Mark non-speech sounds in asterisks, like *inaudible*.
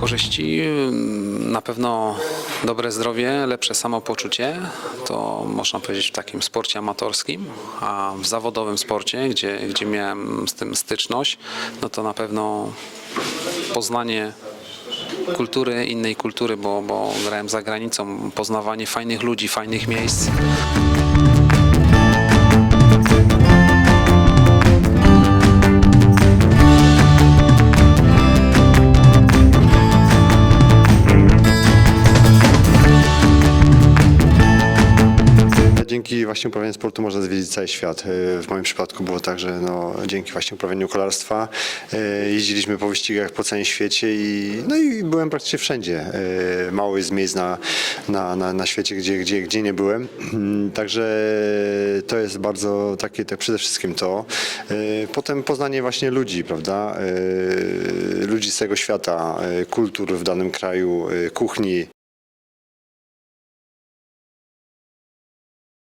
korzyści. Na pewno dobre zdrowie, lepsze samopoczucie. To można powiedzieć w takim sporcie amatorskim, a w zawodowym sporcie, gdzie, gdzie miałem z tym styczność, no to na pewno poznanie kultury, innej kultury, bo, bo grałem za granicą, poznawanie fajnych ludzi, fajnych miejsc. Dzięki właśnie uprawianiu sportu można zwiedzić cały świat. E, W moim przypadku było tak, że no, dzięki właśnie uprawianiu kolarstwa e, jeździliśmy po wyścigach po całym świecie i, no i byłem praktycznie wszędzie. E, Mało jest miejsc na, na, na, na świecie, gdzie, gdzie, gdzie nie byłem. *clears throat* Także to jest bardzo takie, tak przede wszystkim to. Potem poznanie właśnie ludzi, prawda? Ludzi z tego świata, kultur w danym kraju, kuchni.